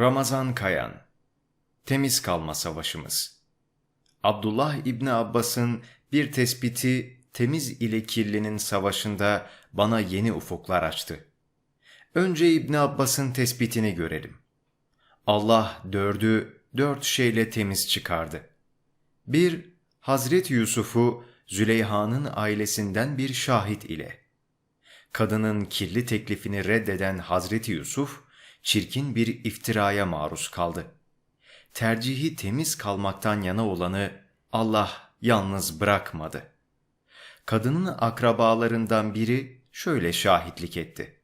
Ramazan Kayan Temiz Kalma Savaşımız Abdullah İbni Abbas'ın bir tespiti temiz ile kirlinin savaşında bana yeni ufuklar açtı. Önce İbni Abbas'ın tespitini görelim. Allah dördü dört şeyle temiz çıkardı. 1. Hazreti Yusuf'u Züleyha'nın ailesinden bir şahit ile. Kadının kirli teklifini reddeden Hazreti Yusuf, çirkin bir iftiraya maruz kaldı. Tercihi temiz kalmaktan yana olanı Allah yalnız bırakmadı. Kadının akrabalarından biri şöyle şahitlik etti.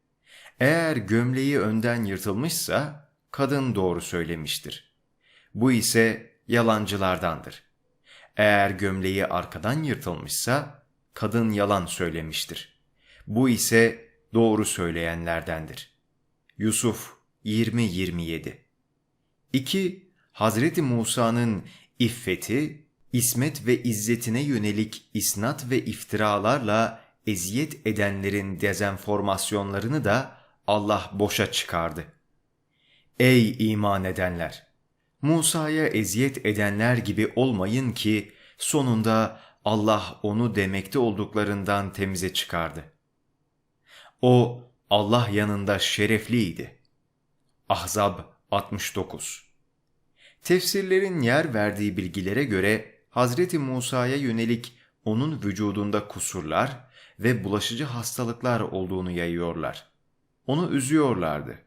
Eğer gömleği önden yırtılmışsa kadın doğru söylemiştir. Bu ise yalancılardandır. Eğer gömleği arkadan yırtılmışsa kadın yalan söylemiştir. Bu ise doğru söyleyenlerdendir. Yusuf 20-27 2. Hazreti Musa'nın iffeti, ismet ve izzetine yönelik isnat ve iftiralarla eziyet edenlerin dezenformasyonlarını da Allah boşa çıkardı. Ey iman edenler! Musa'ya eziyet edenler gibi olmayın ki sonunda Allah onu demekte olduklarından temize çıkardı. O Allah yanında şerefliydi. Ahzab 69 Tefsirlerin yer verdiği bilgilere göre Hazreti Musa'ya yönelik onun vücudunda kusurlar ve bulaşıcı hastalıklar olduğunu yayıyorlar. Onu üzüyorlardı.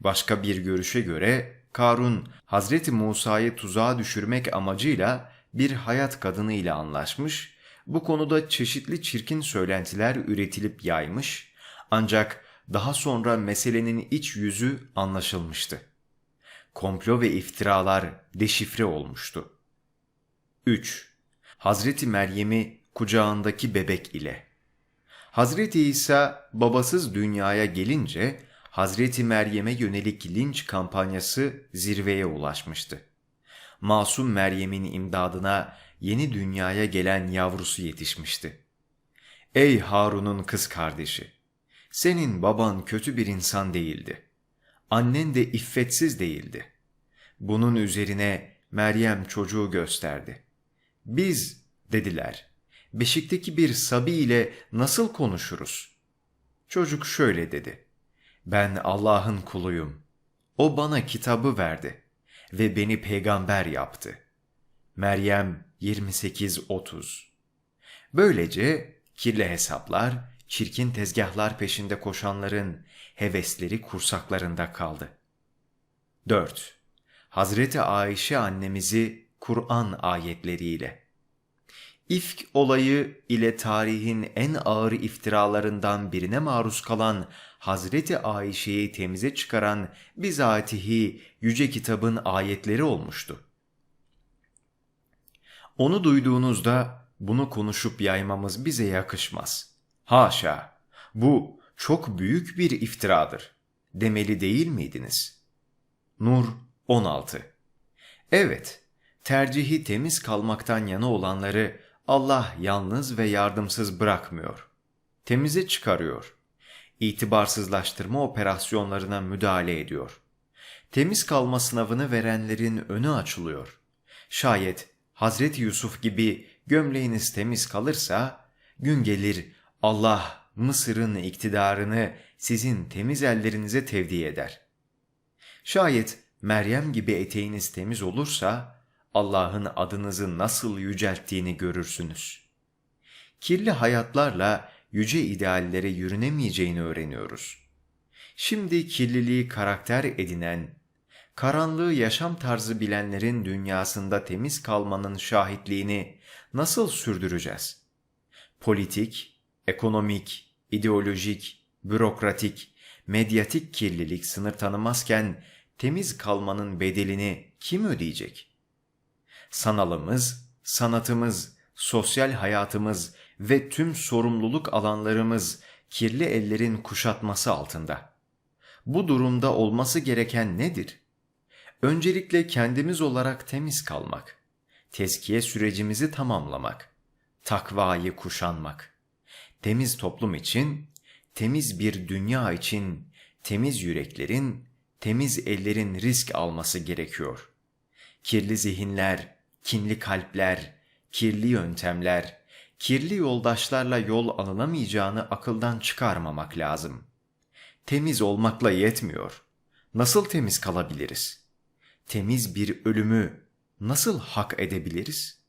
Başka bir görüşe göre Karun Hazreti Musa'yı tuzağa düşürmek amacıyla bir hayat kadını ile anlaşmış, bu konuda çeşitli çirkin söylentiler üretilip yaymış ancak daha sonra meselenin iç yüzü anlaşılmıştı. Komplo ve iftiralar deşifre olmuştu. 3. Hazreti Meryem'i kucağındaki bebek ile Hazreti İsa babasız dünyaya gelince Hazreti Meryem'e yönelik linç kampanyası zirveye ulaşmıştı. Masum Meryem'in imdadına yeni dünyaya gelen yavrusu yetişmişti. Ey Harun'un kız kardeşi! Senin baban kötü bir insan değildi. Annen de iffetsiz değildi. Bunun üzerine Meryem çocuğu gösterdi. Biz, dediler, beşikteki bir sabi ile nasıl konuşuruz? Çocuk şöyle dedi. Ben Allah'ın kuluyum. O bana kitabı verdi ve beni peygamber yaptı. Meryem 28-30 Böylece kirli hesaplar, çirkin tezgahlar peşinde koşanların hevesleri kursaklarında kaldı. 4. Hazreti Ayşe annemizi Kur'an ayetleriyle İfk olayı ile tarihin en ağır iftiralarından birine maruz kalan Hazreti Ayşe'yi temize çıkaran bizatihi yüce kitabın ayetleri olmuştu. Onu duyduğunuzda bunu konuşup yaymamız bize yakışmaz. Haşa, bu çok büyük bir iftiradır demeli değil miydiniz? Nur 16 Evet, tercihi temiz kalmaktan yana olanları Allah yalnız ve yardımsız bırakmıyor. Temize çıkarıyor. İtibarsızlaştırma operasyonlarına müdahale ediyor. Temiz kalma sınavını verenlerin önü açılıyor. Şayet Hazreti Yusuf gibi gömleğiniz temiz kalırsa, gün gelir Allah Mısır'ın iktidarını sizin temiz ellerinize tevdi eder. Şayet Meryem gibi eteğiniz temiz olursa, Allah'ın adınızı nasıl yücelttiğini görürsünüz. Kirli hayatlarla yüce ideallere yürünemeyeceğini öğreniyoruz. Şimdi kirliliği karakter edinen, karanlığı yaşam tarzı bilenlerin dünyasında temiz kalmanın şahitliğini nasıl sürdüreceğiz? Politik, ekonomik, ideolojik, bürokratik, medyatik kirlilik sınır tanımazken temiz kalmanın bedelini kim ödeyecek?'' sanalımız, sanatımız, sosyal hayatımız ve tüm sorumluluk alanlarımız kirli ellerin kuşatması altında. Bu durumda olması gereken nedir? Öncelikle kendimiz olarak temiz kalmak, tezkiye sürecimizi tamamlamak, takvayı kuşanmak, temiz toplum için, temiz bir dünya için temiz yüreklerin, temiz ellerin risk alması gerekiyor. Kirli zihinler, kinli kalpler, kirli yöntemler, kirli yoldaşlarla yol alınamayacağını akıldan çıkarmamak lazım. Temiz olmakla yetmiyor. Nasıl temiz kalabiliriz? Temiz bir ölümü nasıl hak edebiliriz?